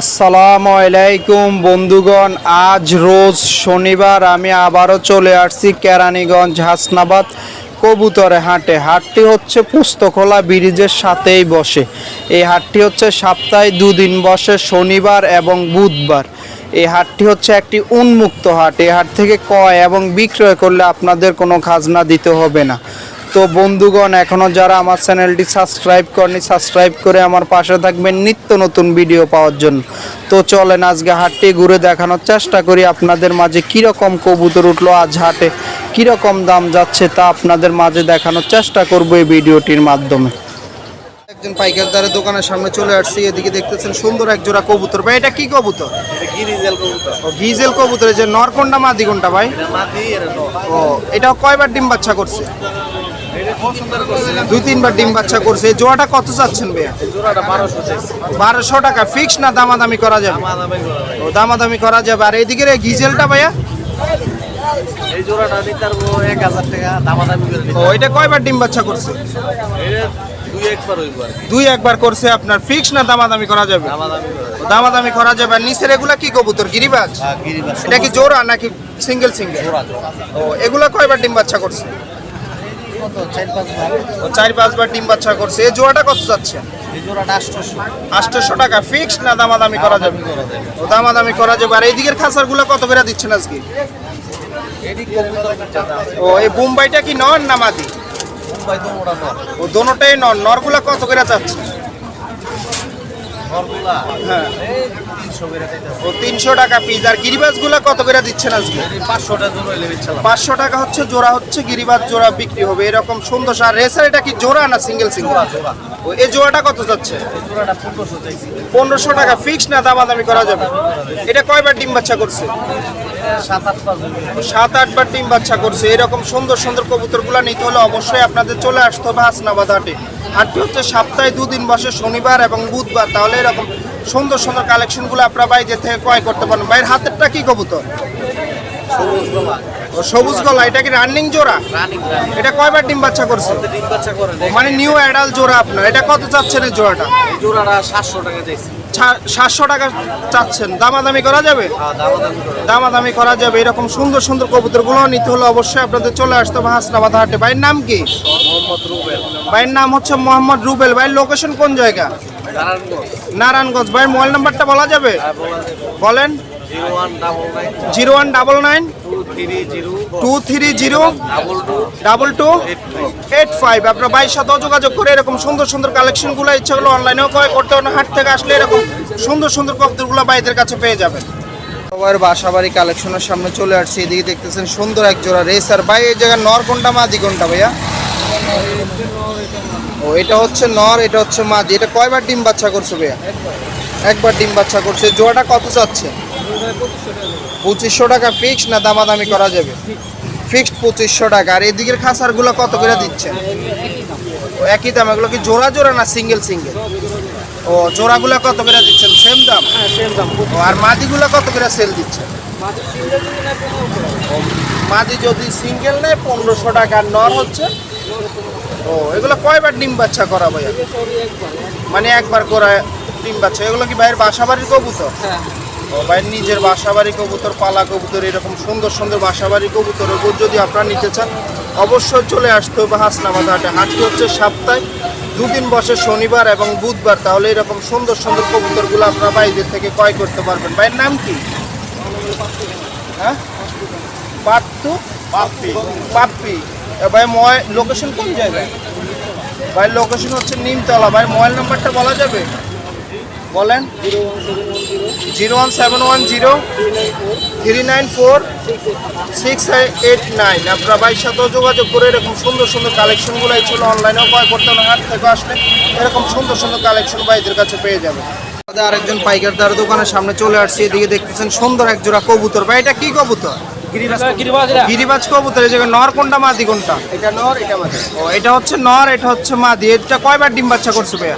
আসসালামু আলাইকুম বন্ধুগণ, আজ রোজ শনিবার আমি আবারও চলে আসছি কেরানীগঞ্জ হাসনাবাদ কবুতরে হাটে। হাটটি হচ্ছে পুস্তকলা ব্রিজের সাথেই বসে। এই হাটটি হচ্ছে সপ্তাহে দুদিন বসে, শনিবার এবং বুধবার। এই হাটটি হচ্ছে একটি উন্মুক্ত হাট। এই হাট থেকে ক্রয় এবং বিক্রয় করলে আপনাদের কোনো খাজনা দিতে হবে না। তো বন্ধুগণ এখনও যারা আমার চ্যানেলটি সাবস্ক্রাইব করেনি সাবস্ক্রাইব করে আমার পাশে থাকবেন নিত্য নতুন ভিডিও পাওয়ার জন্য। তো চলেন আজকে হাটটি ঘুরে দেখানোর চেষ্টা করি আপনাদের মাঝে কীরকম কবুতর উঠল আজ হাটে কীরকম দাম যাচ্ছে তা আপনাদের মাঝে দেখানোর চেষ্টা করব এই ভিডিওটির মাধ্যমে। একজন পাইকারদারের দোকানের সামনে চলে আসছি এদিকে দেখতেছেন সুন্দর এক জোড়া কবুতর। ভাই এটা কি কবুতর? ও গিজেল কবুতর যে নর কোনটা মাদি কোনটা ভাই? ও এটা কয়বার ডিম বাচ্চা করছে? দুই তিনবার ডিম বাচ্চা করছে। জোড়াটা কত চাচ্ছেন ভাইয়া? বারোশো টাকা। ফিক্স না দামাদামি করা যাবে? ও দামাদামি করা যাবে। আর এদিকে রে গিজেলটা ভাইয়া? এই জোড়াটা নিতে পারব এক হাজার টাকা দামাদামি করে ও এটা কয়বার ডিম বাচ্চা করছে? দুই একবার করছে আপনার। ফিক্স না দামাদামি করা যাবে? দামাদামি করে যাবে। আর নিচের এগুলা কি কবুতর? গিরিবাজ? হ্যাঁ, এটা কি জোড়া নাকি সিঙ্গেল সিঙ্গেল? ও এগুলা কয়বার ডিম বাচ্চা করছে? কত চার পাঁচ ও চার পাঁচবার ডিম বাচ্চা করছে। এই জোড়াটা কত যাচ্ছে? এই জোড়াটা আটশোশো। আটশোশো টাকা ফিক্সড না দামাদামি করা যাবে? ও দামাদামি করা যাবে। আর এইদিকের খাসারগুলো কত করে দিচ্ছেন আজকে? ও এই বোম্বাইটা কি নন না মাদি? ও দোনোটাই নন নরগুলা কত করে চাচ্ছে হ্যাঁ। তিনশো ও তিনশো টাকা পিস আর গিরিবাজগুলা কত করে দিচ্ছেন আজকে? জোড়া পাঁচশো টাকা হচ্ছে জোড়া হচ্ছে গিরিবাজ জোড়া বিক্রি হবে। এরকম সুন্দর আর রেসার এটা কি জোড়া না সিঙ্গেল সিঙ্গেল এই জোড়াটা কত যাচ্ছে? পনেরোশো টাকা ফিক্স না দামাদামি করা যাবে? এটা কয়বার ডিম বাচ্চা করছে? সাত আটবার ডিম বাচ্চা করছে। এরকম সুন্দর সুন্দর কবুতরগুলো নিতে হলে অবশ্যই আপনাদের চলে আসতে হবে হাসনাবাদ হাটে। হাটটি হচ্ছে সপ্তাহে দুদিন বসে শনিবার এবং বুধবার। তাহলে এরকম সুন্দর সুন্দর কালেকশনগুলো আপনারা বাইরে থেকে ক্রয় করতে পারেন বাইরের হাতেরটা কি কবুতর? সবুজ গোলা এটা কি রানিং জোড়া? এটা কয়বার ডিম বাচ্চা করছে? মানে নিউ অ্যাডাল জোড়া আপনার এটা কত চাচ্ছেন এই জোড়াটা? জোড়াটা সাতশো টাকা চাইছি। সাতশো টাকা চাচ্ছেন দামাদামি করা যাবে? দামাদামি করা যাবে। এরকম সুন্দর সুন্দর কবুতরগুলো নিতে হলে অবশ্যই আপনাদের চলে আসতে হবে হাসনাবাদ হাটে। ভাইয়ের নাম কি? ভাইয়ের নাম হচ্ছে মোহাম্মদ রুবেল। ভাইয়ের লোকেশন কোন জায়গা? নারায়ণগঞ্জ। ভাইয়ের মোবাইল নাম্বারটা বলা যাবে? বলা যাবে। বলেন। Zero one double nine zero one double nine two three zero double two double two eight five. আপনার বাইর সাথেও যোগাযোগ করে এরকম সুন্দর সুন্দর কালেকশনগুলো ইচ্ছা হলো অনলাইনেও ক্রয় করতে হবে হাট থেকে আসলে এরকম সুন্দর সুন্দর কবুতরগুলো বাইদের কাছে পেয়ে যাবেন। সবার বাসাবাড়ি কালেকশনের সামনে চলে আসছে। এদিকে দেখতেছেন সুন্দর এক জোড়া রেসার ভাই এই জায়গায় নর কোনটা মাদি কোনটা ভাইয়া? ও এটা হচ্ছে নর এটা হচ্ছে মাদি। এটা কয়বার ডিম বাচ্চা করছে ভাইয়া? একবার ডিম বাচ্চা করছে। জোড়াটা কত চাচ্ছে পঁচিশশো টাকা ফিক্সড না দামাদামি করা যাবে? ফিক্সড পঁচিশশো টাকা। আর এদিকের খাসারগুলো কত করে দিচ্ছেন একই দাম এগুলো কি জোড়া জোড়া না সিঙ্গেল সিঙ্গেল ও জোড়াগুলো কত করে দিচ্ছেন? সেম দাম? ও আর মাদিগুলো কত করে সেল দিচ্ছেন মাদি যদি সিঙ্গেল নেয় পনেরোশো টাকা। নর হচ্ছে? ও এগুলো কয়বার ডিম বাচ্চা করা ভাইয়া? মানে একবার করে ডিম বাচ্চা। এগুলো কি ভাইয়ের বাসা বাড়ির কবুতর? ও ভাইয়ের নিজের বাসা বাড়ি কবুতর পালা কবুতর এরকম সুন্দর সুন্দর বাসা বাড়ি কবুতর ওপর যদি আপনারা নিতে চান অবশ্যই চলে আসতে হবে হাসনাবাদ হাটে। হাটটি হচ্ছে সপ্তাহে দুদিন বসে শনিবার এবং বুধবার। তাহলে এরকম সুন্দর সুন্দর কবুতরগুলো আপনারা বাইরের থেকে ক্রয় করতে পারবেন। ভাইয়ের নাম কি? হ্যাঁ? পাপ্পি? পাপ্পি। ভাই লোকেশন কোন জায়গায়? ভাই লোকেশন হচ্ছে নিমতলা। ভাই মোবাইল নাম্বারটা বলা যাবে? বলেন? Zero one seven one zero, three nine four, six eight nine. আপনারা ভাইয়ের সাথেও যোগাযোগ করে এরকম সুন্দর সুন্দর কালেকশনগুলো ছিল অনলাইনেও ক্রয় করতে হবে হাট থেকে আসলে এরকম সুন্দর সুন্দর কালেকশন ভাইদের কাছে পেয়ে যাবে। আরেকজন পাইকারদার দোকানের সামনে চলে আসছে, এদিকে দেখতেছেন সুন্দর এক জোড়া কবুতর। ভাই, এটা কি কবুতর? গিরিবাজ কবুতর। এই জায়গায় নর কোনটা মাদি কোনটা? এটা নর এটা মাঝে ও এটা হচ্ছে নর এটা হচ্ছে মাদি এটা কয়বার ডিম বাচ্চা করছে ভাইয়া?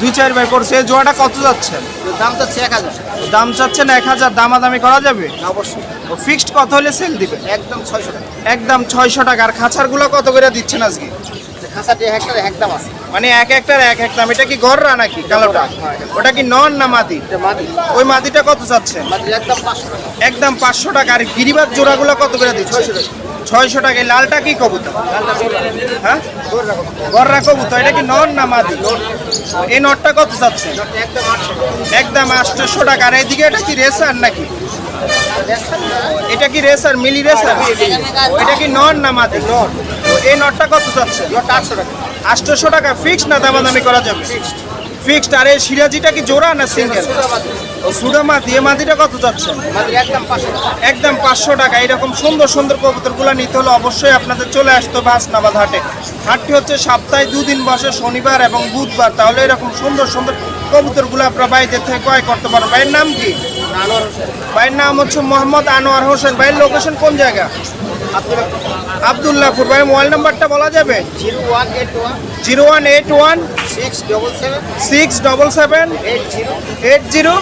দুই চারবার করছে। এই জোড়াটা কত যাচ্ছে? দাম এক হাজার। দাম চাচ্ছেন এক হাজার। দামাদামি করা যাবে? অবশ্যই। ও ফিক্সড কত হলে সেল দিবে? একদম ছয়শো টাকা। একদম ছয়শো টাকা। আর খাঁচারগুলো কত করে দিচ্ছেন আজকে? খাসাটি হেক্টরে একদম আছে। মানে এক একটার এক এক দাম এটা কি গররা নাকি কালোটা? ওটা কি নন না মাদি? ওই মাদিটা কত চাচ্ছে? একদম পাঁচশো টাকা। একদম পাঁচশো টাকা আর গিরিবাজ জোড়াগুলো কত করে দিচ্ছে? ছয়শো টাকা। লালটা কি কবুতর? হ্যাঁ? গররা কবুতর। এটা কি নন না মাদি? এই নটটা কত চাচ্ছে? একদম আটশোশো টাকা আর এইদিকে এটা কি রেসার নাকি? এটা কি রেসার? মিলি রেসার। এটা কি নন না মাদি? নন। এই নটটা কত চাচ্ছে লটটা আটশো টাকা। আটশোশো টাকা ফিক্স না দামাদামি করা যাবে? ফিক্সড আর এই সিরাজিটা কি জোড়া না সিঙ্গেল ও মাদি। এ মাদিটা কত যাচ্ছে একদম পাঁচশো টাকা। একদম পাঁচশো টাকা। এরকম সুন্দর সুন্দর কবুতরগুলো নিতে হলে অবশ্যই আপনাদের চলে আসতে হবে হাসনাবাদ হাটে। হাটটি হচ্ছে সপ্তাহে দুদিন বসে শনিবার এবং বুধবার। তাহলে এরকম সুন্দর সুন্দর কবুতরগুলো আপনারা বাইরের থেকে ক্রয় করতে পারেন ভাইয়ের নাম কি? ভাইয়ের নাম হচ্ছে মোহাম্মদ আনোয়ার হোসেন। ভাইয়ের লোকেশন কোন জায়গা? আবদুল্লাহপুর ভাই মোবাইল নাম্বারটা বলা যাবে? Zero one eight one zero one eight one six double seven six double seven eight zero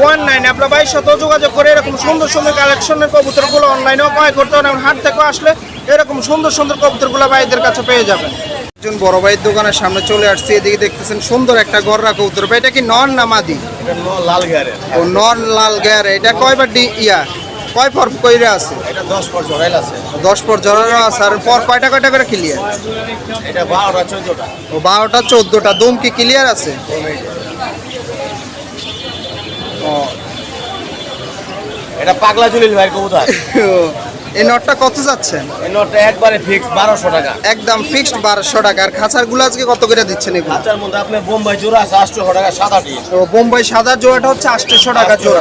one nine. আপনার সাথে যোগাযোগ করে এরকম সুন্দর সুন্দর কালেকশনের কবুতরগুলো অনলাইনেও ক্রয় করতে পারেন হাট থেকে আসলে এরকম সুন্দর সুন্দর কবুতরগুলো ভাইদের কাছে পেয়ে যাবেন। একজন বড় ভাইয়ের দোকানের সামনে চলে আসছে এদিকে দেখতেছেন সুন্দর একটা গররা কবুতর। ভাই এটা কি নন না মাদি? লাল গিয়ারের ও নন লাল গ্যার এটা কয়বার ডি ইয়া? কয় পর কইরে আছে? এটা দশ পর জড়াইল আছে। দশ পর জড়ানো আছে আর পর কয়টা কয়টা করে ক্লিয়ার এটা বারোটা চোদ্দটা। ও বারোটা চোদ্দোটা দম কি ক্লিয়ার আছে? ও। এটা পাগলা জুলিল ভাই কবুতর। এই নটটা কত যাচ্ছেন এই নোটটা একবারে ফিক্স বারোশো টাকা। একদম ফিক্সড বারোশো টাকা। আর খাঁচারগুলো আজকে কত করে দিচ্ছেন এগুলো? খাঁচার মধ্যে আপনার বোম্বাই জোড়া আছে টাকা সাদাটি ও বোম্বাই সাদা জোড়াটা হচ্ছে আটশোশো টাকা জোড়া।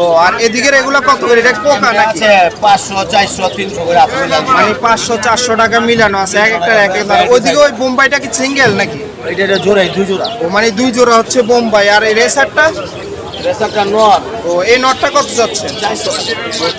ও আর এদিকের এগুলো কত করে? এটা পোকা নাকি? আছে পাঁচশো চারশো তিনশো করে আছে। মানে পাঁচশো চারশো টাকা মিলানো আছে এক একটা এক এক দাম ওইদিকে ওই বোম্বাইটা কি সিঙ্গেল নাকি? এটা জোড়াই দুই জোড়া। ও মানে দুই জোড়া হচ্ছে বোম্বাই। আর এই রেসারটা রেসারটা নট ও এই নটটা কত যাচ্ছে?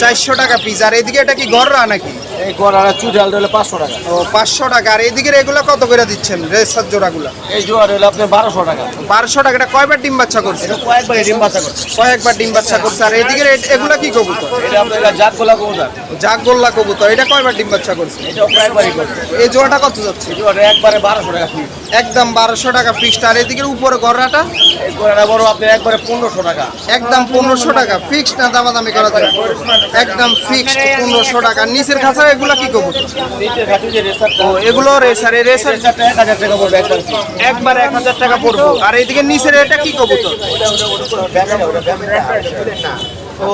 চারশো। টাকা পিস আর এদিকে এটা কি গররা নাকি? এই গড়াটা চুটাল দিলে পাঁচশো টাকা। ও পাঁচশো টাকা। আর এদিকের এগুলো কত করে দিচ্ছেন? রেসার জোড়াগুলো? এই জোড়া হলে আপনার বারোশো টাকা। বারোশো টাকাটা কয়বার ডিম বাচ্চা করছে? কয়েকবার ডিম বাচ্চা করছে। কয়েকবার ডিম বাচ্চা করছে। আর এদিকের এ- এগুলা কি কবুতর? এটা আপনার জাত গোলা কবুতর। জাগগোল্লা কবুতর। এটা কয়বার ডিম বাচ্চা করছে? এটাও কয়েকবারই করছে। এই জোড়াটা কত যাচ্ছে? জোড়াটা একবারে বারোশো টাকা ফিক্স একদম বারোশো টাকা ফিক্সড আর এদিকের উপরে এই গোড়াটা বড় আপনার একবারে পনেরোশো টাকা। একদম পনেরোশো টাকা। ফিক্সড না দামাদামি করা যায়? একদম ফিক্সড পনেরোশো টাকা। নিচের খাঁচা এগুলা কি কবুতর? এগুলো রেসার রেসার একবার এক হাজার টাকা পড়ব। আর এইদিকে নিচের এটা কি কবুতর? ও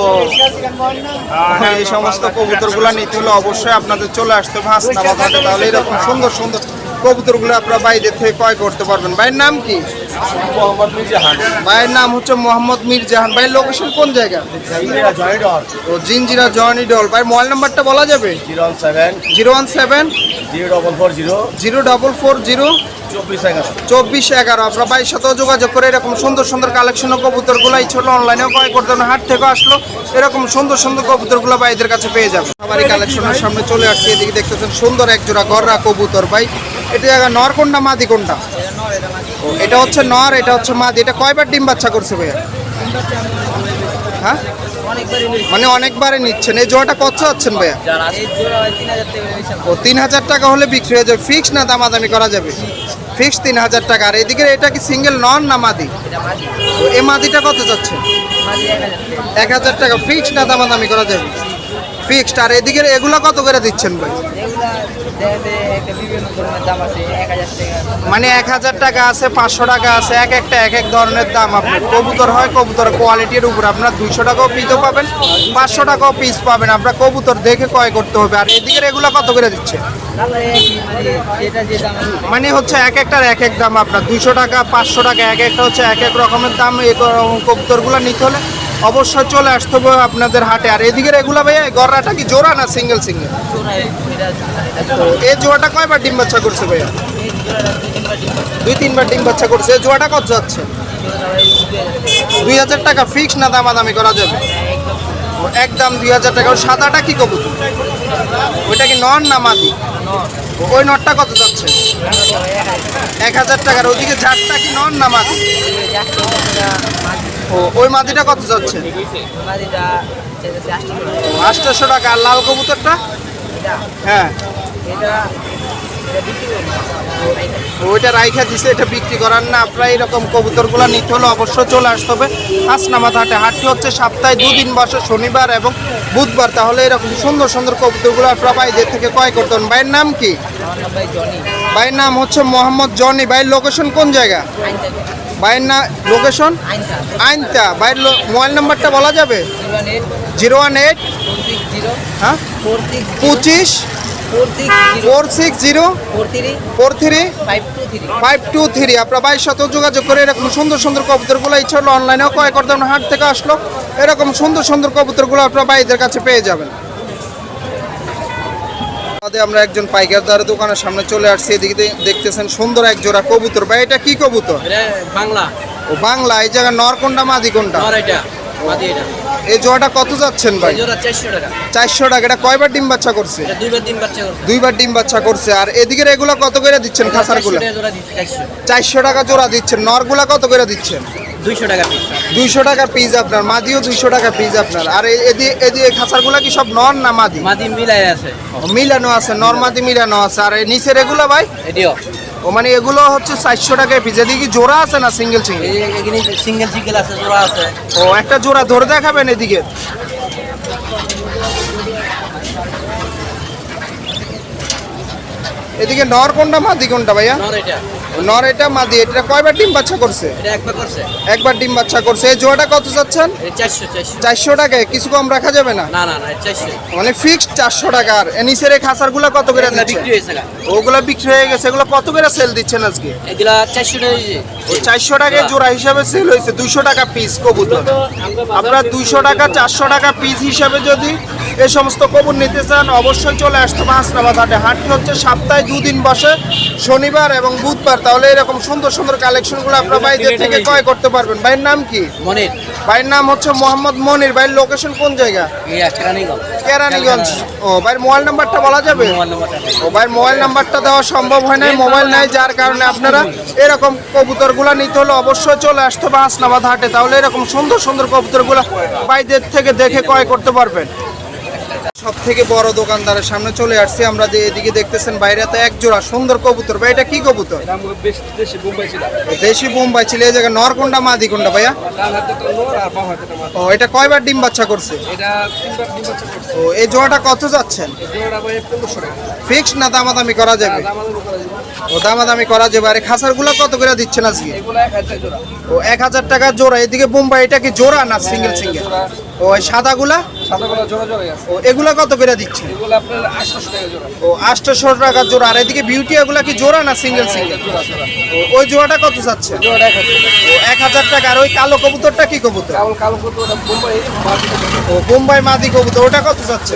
হ্যাঁ, এই সমস্ত কবুতরগুলো নিতে হলে অবশ্যই আপনাদের চলে আসতে হাসনাবাদ তাহলে এরকম সুন্দর সুন্দর কবুতরগুলো আপনারা বাইরে থেকে ক্রয় করতে পারবেন। ভাইয়ের নাম কি? মোহাম্মদ মির্জাহান। ভাইয়ের নাম হচ্ছে মোহাম্মদ মিরজাহান। ভাইয়ের লোকেশন কোন জায়গা? ও জিনজিরা জর্নি ডল ভাই মোবাইল নাম্বারটা বলা যাবে? Zero seven. Zero one seven. Zero double four zero. Zero double four zero. চব্বিশ এগারো। আপনারা ভাইয়ের সাথেও যোগাযোগ করে এরকম সুন্দর সুন্দর কালেকশন কবুতরগুলো এই ছোট অনলাইনেও ক্রয় করতে হাট থেকে আসলো এরকম সুন্দর সুন্দর কবুতরগুলো ভাইদের কাছে পেয়ে যাবে। আমার এই কালেকশনের সামনে চলে আসছে। এদিকে দেখতেছেন সুন্দর এক জোড়া গররা কবুতর ভাই। এটা জায়গা নর কোনটা মাদি কোনটা ও, এটা হচ্ছে নর, এটা হচ্ছে মাদি। এটা কয়বার ডিম বাচ্চা করছে ভাইয়া? হ্যাঁ? মানে অনেকবারই নিচ্ছেন। এই জোড়াটা কত হচ্ছেন ভাইয়া? ও, তিন হাজার টাকা হলে বিক্রি হয়ে যাবে। ফিক্স না দামাদামি করা যাবে? ফিক্স তিন হাজার টাকা। আর এদিকে এটা কি সিঙ্গেল নন না মাদি? এই মাদিটা কত যাচ্ছে এক হাজার টাকা। ফিক্স না দামাদামি করা যাবে? ফিক্সড আর এদিকে এগুলো কত করে দিচ্ছেন ভাই? মানে এক হাজার টাকা আছে পাঁচশো টাকা আছে এক একটা এক এক ধরনের দাম। আপনার কবুতর হয় কবুতর কোয়ালিটির উপর। আপনার দুইশো টাকাও পিসও পাবেন পাঁচশো টাকাও পিস পাবেন। আপনার কবুতর দেখে ক্রয় করতে হবে। আর এদিকে এগুলো কত করে দিচ্ছে? মানে হচ্ছে এক একটার এক এক দাম। আপনার দুইশো টাকা পাঁচশো টাকা এক একটা হচ্ছে এক এক রকমের দাম। এই কবুতরগুলো নিতে হলে অবশ্যই চলে আসতে হবে আপনাদের হাটে। আর এদিকে এগুলো ভাইয়া গররাটা কি জোড়া না সিঙ্গেল সিঙ্গেল? এই জোড়াটা কয়বার ডিম বাচ্চা করছে ভাইয়া? দুই তিনবার ডিম বাচ্চা করছে। এই জোড়াটা কত যাচ্ছে? দুই হাজার টাকা ফিক্স না দামাদামি করা যাবে? একদম দুই হাজার টাকা। সাদাটা কি কবুতর? ওইটা কি নন না মাদি? ওই নটটা কত যাচ্ছে? এক হাজার টাকার ওইদিকে ঝাড়টা কি নন না মাদি ও ওই মাটিটা কত যাচ্ছে? আটশোশো টাকা আর লাল কবুতরটা? হ্যাঁ। ওইটা রাইখা দিছে এটা বিক্রি করার না আপনারা এরকম কবুতরগুলো নিতে হলে অবশ্যই চলে আসতে হবে। হাসনামাত হাটে হাটটি হচ্ছে সপ্তাহে দুদিন বসে শনিবার এবং বুধবার। তাহলে এরকম সুন্দর সুন্দর কবুতরগুলো আপনারা ভাইদের থেকে ক্রয় করতে পারেন। ভাইয়ের নাম কি? ভাইয়ের নাম হচ্ছে মোহাম্মদ জনি। ভাইয়ের লোকেশন কোন জায়গা? ভাইয়ের না লোকেশন আইনতা। ভাইয়ের মোবাইল নাম্বারটা বলা যাবে? জিরো ওয়ান এইট হ্যাঁ? পঁচিশ। Four six zero four three five two three আপনার যোগাযোগ করে এরকম সুন্দর সুন্দর কবুতরগুলো ইচ্ছা হলো অনলাইনেও পারেন। হাট থেকে আসলো এরকম সুন্দর সুন্দর কবুতরগুলো আপনার ভাইদের কাছে পেয়ে যাবেন। আমরা একজন পাইকারদার দোকানের সামনে চলে আসছি এদিকে দেখতেছেন সুন্দর এক জোড়া কবুতর। ভাই এটা কি কবুতর? বাংলা। ও বাংলা এই জায়গায় নর কোনটা মাদি কোনটা? আমার এটা। মাদি এটা। এই জোড়াটা কত যাচ্ছেন ভাই? জোড়া চারশো টাকা। এটা কয়বার ডিম বাচ্চা করছে? এটা দুইবার দিন বাচ্চা করছে। দুইবার ডিম বাচ্চা করছে। আর এদিকে এগুলো কত করে দিচ্ছেন খাসারগুলো? চারশো টাকা জোড়া দিচ্ছেন। নরগুলা কত করে দিচ্ছেন? দুইশো টাকা পিস দুইশো টাকা পিস আপনার মাদিও দুইশো টাকা পিস আপনার। আর এদি- এদিকে খাসারগুলা কি সব নর না মাদি? মাদি মিলাই আছে। মিলানো আছে নর মাদি মিলানো আছে। আর নিচের এগুলো ভাই? এটিও। ও মানে এগুলো হচ্ছে চারশো টাকায় পিস এদিকে জোড়া আছে না সিঙ্গেল সিঙ্গেল এই এখানে সিঙ্গেল সিঙ্গেল আছে জোড়া আছে। ও একটা জোড়া ধরে দেখাবেন এদিকে। এদিকে নর কোনটা মাদি কোনটা ভাইয়া? নর এটা। নর এটা মাদি এটা কয়বার ডিম বাচ্চা করছে? একবার ডিম বাচ্চা করছে। এই জোড়াটা কত চাচ্ছেন? চারশো টাকায় কিছু কম রাখা যাবে না? মানে ফিক্সড চারশো টাকার এ নিচের এই খাসারগুলো কত করে বিক্রি হয়েছে। ওগুলো বিক্রি হয়ে গেছে। এগুলো কত করে সেল দিচ্ছেন আজকে? এগুলা চারশো টাকা চারশো টাকায় জোড়া হিসাবে সেল হয়েছে। দুইশো টাকা পিস কবুতর। আপনারা দুইশো টাকা চারশো টাকা পিস হিসাবে যদি এই সমস্ত কবুর নিতে চান অবশ্যই চলে আসতে হবে হাসনাবাদ হাটে। হাটটি হচ্ছে সপ্তাহে দুদিন বসে শনিবার এবং বুধবার তাহলে এরকম সুন্দর সুন্দর কালেকশনগুলো আপনার ভাইদের থেকে ক্রয় করতে পারবেন। ভাইয়ের নাম কি? মনির। ভাইয়ের নাম হচ্ছে মোহাম্মদ মনির। ভাইয়ের লোকেশন কোন জায়গা? কেরানীগঞ্জ। ও ভাইয়ের মোবাইল নাম্বারটা বলা যাবে? ও ভাইয়ের মোবাইল নাম্বারটা দেওয়া সম্ভব হয় নাই। মোবাইল নাই যার কারণে আপনারা এরকম কবুতরগুলো নিতে হলে অবশ্যই চলে আসতে হবে হাসনাবাদ হাটে। তাহলে এরকম সুন্দর সুন্দর কবুতরগুলো ভাইদের থেকে দেখে ক্রয় করতে পারবেন। সব থেকে বড় দোকানদারের সামনে চলে আসছি। আমরা যে এদিকে দেখতেছেন বাইরে তো এক জোড়া সুন্দর কবুতর। ভাই এটা কি কবুতর? দেশি বোম্বাই ছিল। এই জায়গায় নরকুন্ডা মাদি কোনটা ভাইয়া? ও এটা কয়বার ডিম বাচ্চা করছে? ও এই জোড়াটা কত যাচ্ছেন? ফিক্সড না দামাদামি করা যাবে? ও দামাদামি করা যাবে। আর আরে খাসারগুলো কত করে দিচ্ছেন আজকে? ও এক হাজার টাকা জোড়া। এদিকে বোম্বাই এটা কি জোড়া না সিঙ্গেল সিঙ্গেল ও এই সাদাগুলা? ও এগুলা কত করে দিচ্ছেন? ও আটশোশো টাকা জোড়া। আর এদিকে বিউটি এগুলা কি জোড়া না সিঙ্গেল সিঙ্গেল ওই জোড়াটা কত চাচ্ছে এক হাজার টাকা। আর ওই কালো কবুতরটা কি কবুতর? ও বোম্বাই মাদি কবুতর। ওটা কত চাচ্ছে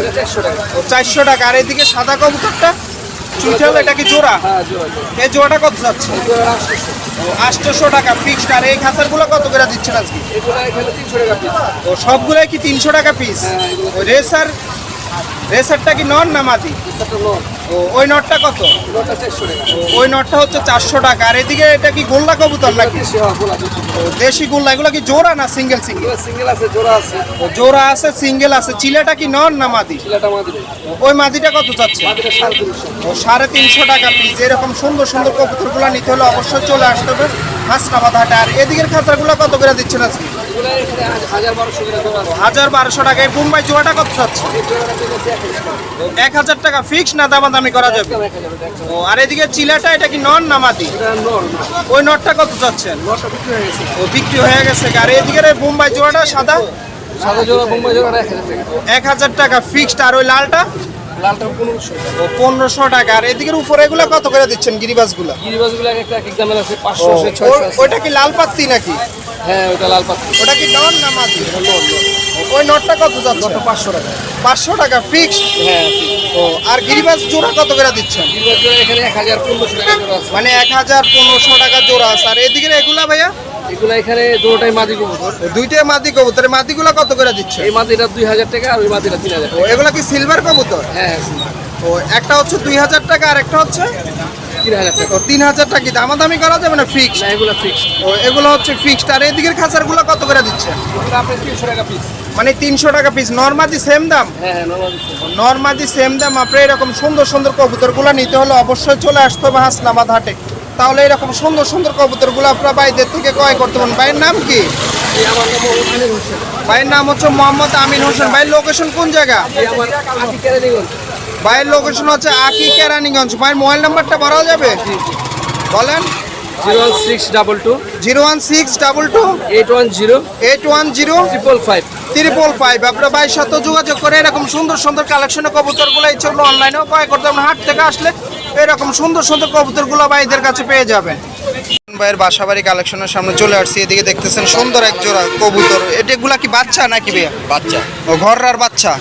ও চারশো টাকা। আর এদিকে সাদা কবুতরটা? চুইঠাল এটা কি জোড়া? এই জোড়াটা কত যাচ্ছে আটশোশো। টাকা ফিক্সড আর এই খাসারগুলো কত করে দিচ্ছেন আজকে? ও সবগুলাই কি তিনশো টাকা পিস রেসার রেসারটা কি নন না মাদি? ও ওই নটটা কত? ওই নটটা হচ্ছে চারশো টাকা। আর এদিকে এটা কি গোল্লা কবুতর নাকি? দেশি গোল্লা এগুলো কি জোড়া না সিঙ্গেল সিঙ্গেল? সিঙ্গেল আছে জোড়া আছে। জোড়া আছে সিঙ্গেল আছে। চিলাটা কি নন না মাদি? ওই মাদিটা কত চাচ্ছে? সাড়ে তিনশো। ও সাড়ে তিনশো টাকা পিস এরকম সুন্দর সুন্দর কবুতরগুলো নিতে হলে অবশ্যই চলে আসতে হবে হাসনাবাদ হাটে। আর এদিকের খাতাগুলো কত করে দিচ্ছেন আজকে? হাজার বারোশো টাকা। এই বোম্বাই জোড়াটা কত চাচ্ছে এক হাজার টাকা ফিক্স না দামাদামি করা যাবে? ও আর এদিকে চিলাটা এটা কি নন না মাদি? ওই নটটা কত চাচ্ছেন? হয়ে ও বিক্রি হয়ে গেছে। আর এদিকের এই বোম্বাই জোড়াটা সাদা? সাদা জোড়া বোম্বাই জোড়া এক হাজার টাকা। এক হাজার টাকা ফিক্সড আর ওই লালটা? লালটা পনেরোশো ও পনেরোশো টাকা। আর এদিকের উপরে এগুলো কত করে দিচ্ছেন গিরিবাসগুলো? গিরিবাসগুলো একটা এক এক দামের আছে পাঁচশো আছে ও- ছয়শো। আছে ওইটা কি লাল পাত্তি নাকি? হ্যাঁ ওটা লাল পাত্র। ওটা কি নন না মাদি? ওই নটটা কত যাচ্ছে? পাঁচশো টাকা। পাঁচশো টাকা ফিক্সড হ্যাঁ ও আর গিরিবাস জোড়া কত করে দিচ্ছেন? গিরিবাস জোড়া এখানে এক হাজার পনেরোশো টাকা জোড়া মানে এক হাজার পনেরোশো টাকা জোড়া আছে। আর এদিকের এগুলা ভাইয়া? এগুলো এখানে দুটোটাই মাদি কবুতর। দুইটাই মাদি কবুতর। মাদিগুলো কত করে দিচ্ছে? এই মাদিটা দুই হাজার টাকা আর ওই মাদিটা তিন হাজার এগুলা কি সিলভার কবুতর? হ্যাঁ হ্যাঁ ও একটা হচ্ছে দুই হাজার টাকা আর একটা হচ্ছে তিন হাজার টাকা। দামাদামি করা যাবে না ফিক্স এগুলো ফিক্সড ও এগুলো হচ্ছে ফিক্সড আর এদিকের খাঁচারগুলো কত করে আপনার তিনশো টাকা পিস মানে তিনশো টাকা পিস নর্মাদি সেম দাম? হ্যাঁ হ্যাঁ নর্মাদি সেম দাম। আপনি এরকম সুন্দর সুন্দর কবুতরগুলো নিতে হলে অবশ্যই চলে আসতে হবে হাসনাবাদ হাটে। তাহলে এরকম সুন্দর সুন্দর কবুতরগুলো আপনার বাইদের থেকে ক্রয় করতে পারেন ভাইয়ের নাম কি? ভাইয়ের নাম হচ্ছে মোহাম্মদ আমিন হোসেন। ভাইয়ের লোকেশন কোন জায়গা? ভাইয়ের লোকেশন হচ্ছে আকি কেরানীগঞ্জ। ভাইয়ের মোবাইল নাম্বারটা বলা যাবে? বলেন। Zero one six double two. Zero one six double two. Eight one zero. Eight one zero. Triple five. Triple five. আপনার ভাইয়ের সাথে যোগাযোগ করে এরকম সুন্দর সুন্দর কালেকশনের কবুতরগুলো এই জন্য অনলাইনেও ক্রয় করতে হাট থেকে আসলে এরকম সুন্দর সুন্দর কবুতরগুলো ভাইদের কাছে পেয়ে যাবেন। ভাইয়ের বাসাবাড়ি কালেকশনের সামনে চলে আসছি এদিকে দেখতেছেন সুন্দর এক জোড়া কবুতর। এটাগুলা কি বাচ্চা নাকি ভাইয়া? বাচ্চা। ও ঘরের বাচ্চা?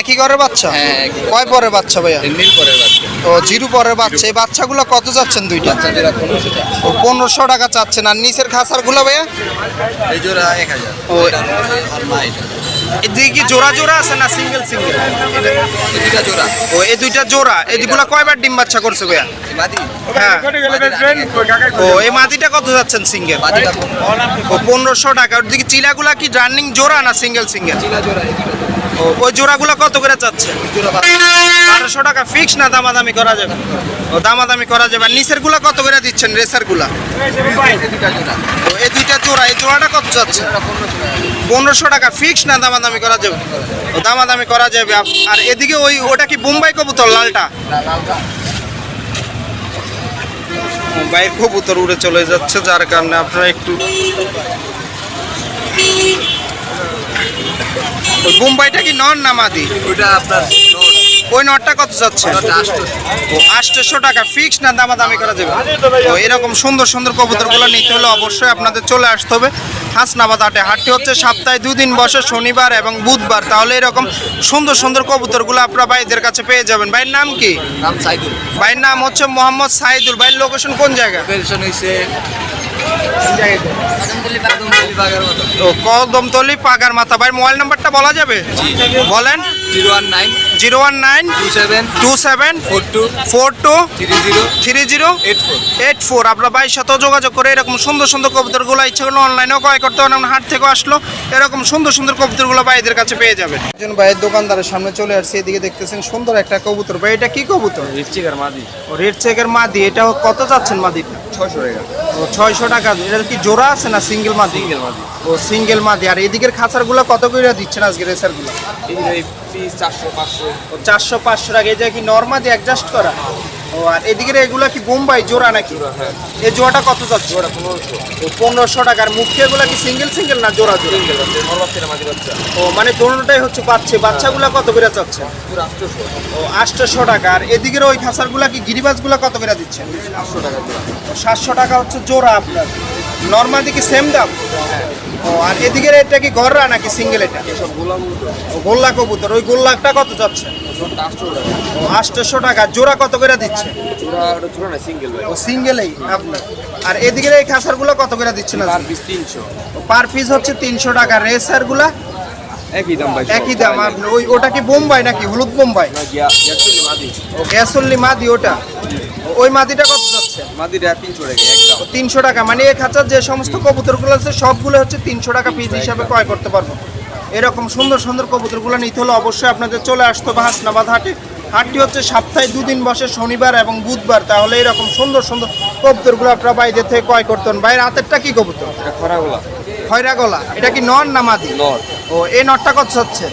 একই ঘরের বাচ্চা? হ্যাঁ, কয় পরের বাচ্চা ভাইয়া? নীল পরের বাচ্চা। ও জিরু পরের বাচ্চা। এই বাচ্চাগুলো কত যাচ্ছেন দুইটা? বাচ্চা যেটা পনেরোশো টাকা। ও পনেরোশো টাকা চাচ্ছেন। আর নিচের খাসারগুলো ভাইয়া? এই জোড়া এক হাজার। ও। এদিকে কি জোড়া জোড়া আছে না সিঙ্গেল সিঙ্গেল দুইটা জোড়া। ও এই দুইটা জোড়া। এগুলো কয়বার ডিম বাচ্চা করছে ভাইয়া হ্যাঁ। ও এই মাটিটা কত যাচ্ছেন সিঙ্গেল ও পনেরোশো টাকা। ওদিকে চিলাগুলা কি রানিং জোড়া না সিঙ্গেল সিঙ্গেল চিলা জোড়া ওই জোড়াগুলো কত করে চাচ্ছে। বারোশো। টাকা ফিক্স না দামাদামি করা যাবে? ও দামাদামি করা যাবে। আর নিচেরগুলা কত করে দিচ্ছেন রেসারগুলা এই দুইটা জোড়া এই জোড়াটা কত চাচ্ছে? পনেরোশো টাকা ফিক্স না দামাদামি করা যাবে? ও দামাদামি করা যাবে। আর এদিকে ওই ওটা কি বোম্বাই কবুতর লালটা? বাইর কবুতর উড়ে চলে যাচ্ছে যার কারণে আপনারা একটু ওই বোম্বাইটা কি নন না মাদি? ওইটা আপনার ওই নটটা কত যাচ্ছে? আটশোশো টাকা ফিক্স না দামাদামি করা যাবে? তো এরকম সুন্দর সুন্দর কবুতরগুলো নিতে হলে অবশ্যই আপনাদের চলে আসতে হবে। হাসনাবাদ হাটে। হাটটি হচ্ছে সপ্তাহে দুদিন বসে শনিবার এবং বুধবার। তাহলে এরকম সুন্দর সুন্দর কবুতরগুলো আপনারা ভাইদের কাছে পেয়ে যাবেন। ভাইয়ের নাম কি? নাম সাইদুল। ভাইয়ের নাম হচ্ছে মোহাম্মদ সাইদুল। ভাইয়ের লোকেশন কোন জায়গা লোকেশন হইছে কদমতলি পাগার মাথা। ভাই মোবাইল নাম্বারটা বলা যাবে? বলেন। Zero one nine zero one nine two seven two seven four two four two three zero three zero eight four. Eight four আপনার ভাইয়ের সাথেও যোগাযোগ করে এরকম সুন্দর সুন্দর কবুতরগুলো ইচ্ছা করলে অনলাইনেও ক্রয় করতে পারেন। হাট থেকে আসলো এরকম সুন্দর সুন্দর কবুতরগুলো ভাইদের কাছে পেয়ে যাবেন। একজন ভাইয়ের দোকানদারের সামনে চলে আসছে এদিকে দেখতেছেন সুন্দর একটা কবুতর। ভাই এটা কি কবুতর? রিপচিকার মাদি। ও রেড চেকের মাদি এটা কত যাচ্ছেন মাদিটা? ছয়শো টাকা। ও ছয়শো টাকা এটা কি জোড়া আছে না সিঙ্গেল মাদি? সিঙ্গেল মাদি। ও সিঙ্গেল মাদি। আর এদিকের খাঁচারগুলো কত করে দিচ্ছেন আজকে রেসারগুলো? চারশো পাঁচশো। চারশো পাঁচশো টাকা। যে কি নর্মাদি অ্যাডজাস্ট করা? ও আর এদিকের এগুলো কি বোম্বাই জোড়া নাকি? হ্যাঁ। এই জোড়াটা কত যাচ্ছে? ওটা পনেরোশো। ও পনেরোশো টাকার মুখে এগুলো কি সিঙ্গেল সিঙ্গেল না জোড়া জোড়া? সিঙ্গেল বাচ্চা। নর্মাল ও মানে দোনোটাই হচ্ছে বাচ্চা। বাচ্চাগুলো কত করে চাচ্ছে ও আটশোশো টাকা। আর এদিকের ওই খাঁচারগুলো কি গিরিবাজগুলো কত করে দিচ্ছেন? আটশো টাকা জোড়া। সাতশো টাকা হচ্ছে জোড়া আপনার। নর্মাদি কি সেম দাম? ও আর এদিকের এটা কি গররা নাকি সিঙ্গেল এটা? ও গোল্লা কবুতর। ওই গোল্লাকটা কত যাচ্ছে আটশোশো টাকা। জোড়া কত করে দিচ্ছে? না ও সিঙ্গেলেই আপনার। আর এদিকের এই খাঁচারগুলো কত করে দিচ্ছেন পার পিস তিনশো পার পিস হচ্ছে তিনশো টাকা। রেসারগুলা একই দাম ভাই একই দাম। আপনার ওই ওটা কি বোম্বাই নাকি? হলুদ বোম্বাই? গ্যাসল্লি মাদি ওটা? ওই মাদিটা কত যাচ্ছে? মাদিটা তিনশো টাকা একদম। তিনশো টাকা। মানে এই খাঁচার যে সমস্ত কবুতরগুলো আছে সবগুলো হচ্ছে তিনশো টাকা পিস হিসাবে ক্রয় করতে পারব। এরকম সুন্দর সুন্দর কবুতরগুলো নিতে হলে অবশ্যই আপনাদের চলে আসতে হবে হাসনাবাদ হাটে। হাটটি হচ্ছে সপ্তাহে দুদিন বসে শনিবার এবং বুধবার। তাহলে এরকম সুন্দর সুন্দর কবুতরগুলো আপনারা বাইরের থেকে ক্রয় করতেন বাইরের হাতেরটা কি কবুতর? খয়রা গলা। এটা কি নন না মাদি? নট ও এই নটটা কত হচ্ছে?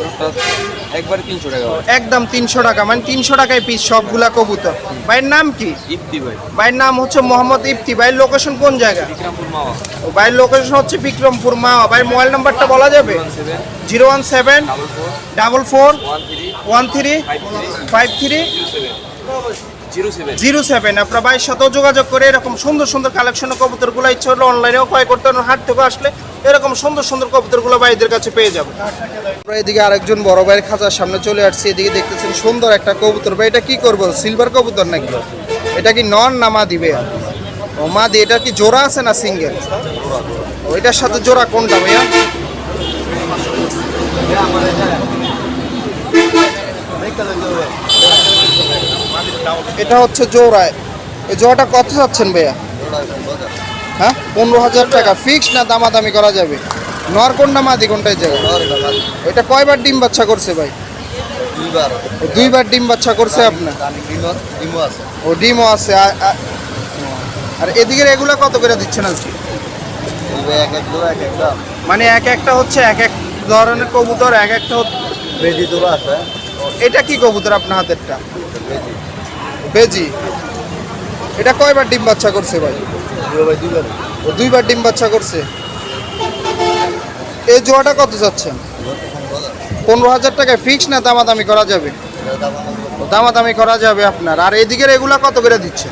একবারে তিনশো টাকা একদম তিনশো টাকা মানে তিনশো টাকায় পিস সবগুলা কবুতর। ভাইয়ের নাম কি? ইফতি ভাই। ভাইয়ের নাম হচ্ছে মোহাম্মদ ইফতি। ভাইয়ের লোকেশন কোন জায়গা? বিক্রমপুর মাওয়া। ও ভাইয়ের লোকেশন হচ্ছে বিক্রমপুর মা ভাইয়ের মোবাইল নাম্বারটা বলা যাবে? Zero one seven. Double four. One three. Five three. Zero seven. আপনার ভাইয়ের সাথেও যোগাযোগ করে এরকম সুন্দর সুন্দর কালেকশনের কবুতরগুলো ইচ্ছে হলে অনলাইনেও ক্রয় করতে পারেন। হাট থেকে আসলে এরকম সুন্দর সুন্দর কবুতরগুলো ভাইদের কাছে পেয়ে যাবে আমরা এদিকে আরেকজন বড় ভাইয়ের খাঁচার সামনে চলে আসছি। এদিকে দেখতেছেন সুন্দর একটা কবুতর। ভাই এটা কি করব? সিলভার কবুতর নাকি? এটা কি নন না মা দিবে ও মা দি এটা কি জোড়া আছে না সিঙ্গেল ওইটার সাথে জোড়া কোনটা ভাইয়া? এটা হচ্ছে জোড়ায়। এই জোড়াটা কত চাচ্ছেন ভাইয়া? হ্যাঁ? পনেরো হাজার টাকা। ফিক্স না দামাদামি করা যাবে? নর কোনটা মাদি কোনটাই যাবে? এটা কয়বার ডিম বাচ্চা করছে ভাই? দুইবার। ডিম বাচ্চা করছে আপনার? ও ডিমও আছে। আর এদিকের এগুলা কত করে দিচ্ছেন আজকে? মানে এক একটা হচ্ছে এক এক ধরনের কবুতর এক একটা হচ্ছে এটা কি কবুতর আপনার হাতেরটা? বেজি। এটা কয়বার ডিম বাচ্চা করছে ভাই? দুইবার দুইবার। ও দুইবার ডিম বাচ্চা করছে। এই জোড়াটা কত যাচ্ছেন পনেরো হাজার টাকায় ফিক্স না দামাদামি করা যাবে? দামাদামি করা যাবে আপনার। আর এদিকের এগুলা কত করে দিচ্ছে?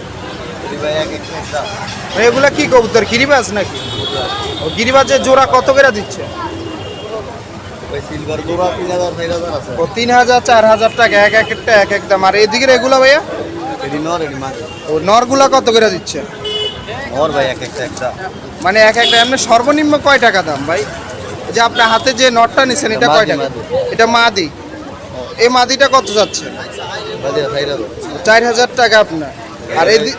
এগুলা কি কবুতর গিরিবাজ নাকি? ও গিরিবাজের জোড়া কত করে দিচ্ছে? তিন হাজার চার হাজার টাকা এক এক একটা এক এক দাম। আর এদিকের এগুলা ভাইয়া? নর ও নরগুলা কত করে দিচ্ছে? নর ভাই এক একটা এক মানে এক একটা এমনি সর্বনিম্ন কয় টাকা দাম ভাই? যে আপনার হাতে যে নটটা নিছেন এটা কয় টাকা। এটা মাদি। এই মাদিটা কত যাচ্ছে? চার হাজার। টাকা আপনার। আর এই এই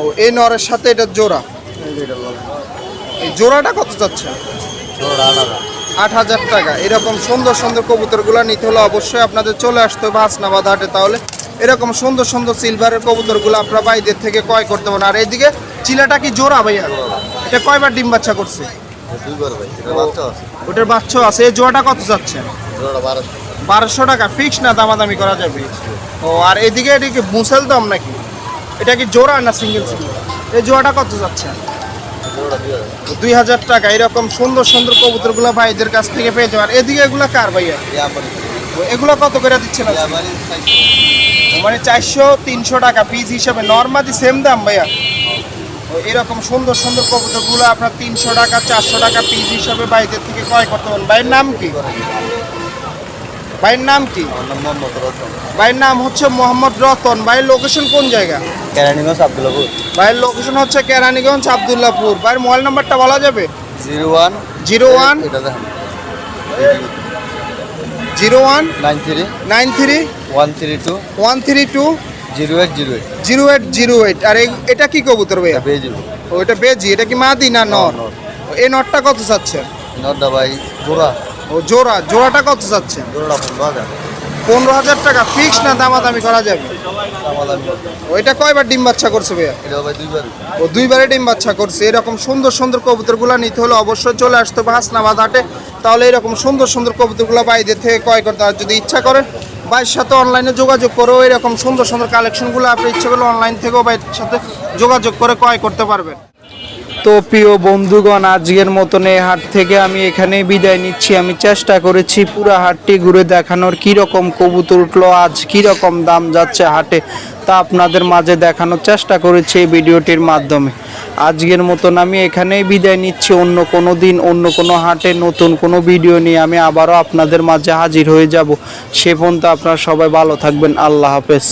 ও এই নরের সাথে এটা জোড়া। এই জোড়াটা কত যাচ্ছে? আট হাজার টাকা। এরকম সুন্দর সুন্দর কবুতরগুলো নিতে হলে অবশ্যই আপনাদের চলে আসতে হবে হাসনাবাদ হাটে। তাহলে এরকম সুন্দর সুন্দর সিলভারের কবুতরগুলো আপনারা বাইদের থেকে ক্রয় করতে পারেন। আর এইদিকে চিলাটা কি জোড়া ভাইয়া? এটা কয়বার ডিম বাচ্চা করছে? দুইবার বাচ্চা আছে। ওটার বাচ্চা আছে। এই জোড়াটা কত যাচ্ছে বারোশো। টাকা। ফিক্স না দামাদামি করা যাবে? ও আর এদিকে এদিকে মুসেল দাম নাকি? এটা কি জোড়া না সিঙ্গেল সিঙ্গেল এই জোড়াটা কত যাচ্ছে দুই হাজার। টাকা। এরকম সুন্দর সুন্দর কবুতরগুলো ভাইদের কাছ থেকে পেয়ে যাবেন। এদিকে এগুলো কার ভাইয়া? এগুলো কত করে দিচ্ছে আজকে? মানে চারশো তিনশো টাকা পিস হিসাবে নর্মালি সেম দাম ভাইয়া। এরকম সুন্দর সুন্দর কবুতরগুলো আপনার তিনশো টাকা চারশো টাকা পিস হিসাবে বাইরের থেকে ক্রয় করতে পারেন। ভাইয়ের নাম কি? ভাইয়ের নাম কি? মোহাম্মদ রতন। ভাইয়ের নাম হচ্ছে মোহাম্মদ রতন। ভাইয়ের লোকেশন কোন জায়গা? কেরানীগঞ্জ আব্দুল্লাপুর। ভাইয়ের লোকেশন হচ্ছে কেরানীগঞ্জ আবদুল্লাপুর। ভাইয়ের মোবাইল নাম্বারটা বলা যাবে? Zero one. Zero one. Zero one. Nine three. Nine three. One three two one three two zero eight zero eight. Zero eight zero eight. আর এটা কি কবুতর ভাইয়া? ও এটা বেজি। এটা কি মাদি না নর? নর। এই নটটা কত চাচ্ছেন ভাই জোড়া। ও জোড়া। জোড়াটা কত চাচ্ছেন জোড়া পনেরো হাজার। পনেরো হাজার টাকা। ফিক্স না দামাদামি করা যাবে? ওইটা কয়বার ডিম বাচ্চা করছে ভাইয়া? ও দুইবারে ডিম বাচ্চা করছে। এরকম সুন্দর সুন্দর কবুতরগুলো নিতে হলে অবশ্যই চলে আসতে হবে হাসনাবাদ হাটে। তাহলে এরকম সুন্দর সুন্দর কবুতরগুলো বাইদের থেকে ক্রয় করতে যদি ইচ্ছা করেন ভাইয়ের সাথে অনলাইনে যোগাযোগ করেও এরকম সুন্দর সুন্দর কালেকশনগুলো আপনি ইচ্ছে করলে অনলাইন থেকেও ভাইয়ের সাথে যোগাযোগ করে ক্রয় করতে পারবেন। তো প্রিয় বন্ধুগণ, আজকের মতন এই হাট থেকে আমি এখানে বিদায় নিচ্ছি। আমি চেষ্টা করেছি পুরো হাটটি ঘুরে দেখানোর কীরকম কবুতর উঠল, আজ কীরকম দাম যাচ্ছে হাটে তা আপনাদের মাঝে দেখানোর চেষ্টা করেছি এই ভিডিওটির মাধ্যমে। আজকের মতন আমি এখানেই বিদায় নিচ্ছি। অন্য কোনো দিন, অন্য কোনো হাটে নতুন কোনো ভিডিও নিয়ে আমি আবারও আপনাদের মাঝে হাজির হয়ে যাব। সে পর্যন্ত আপনারা সবাই ভালো থাকবেন। আল্লাহ হাফেজ।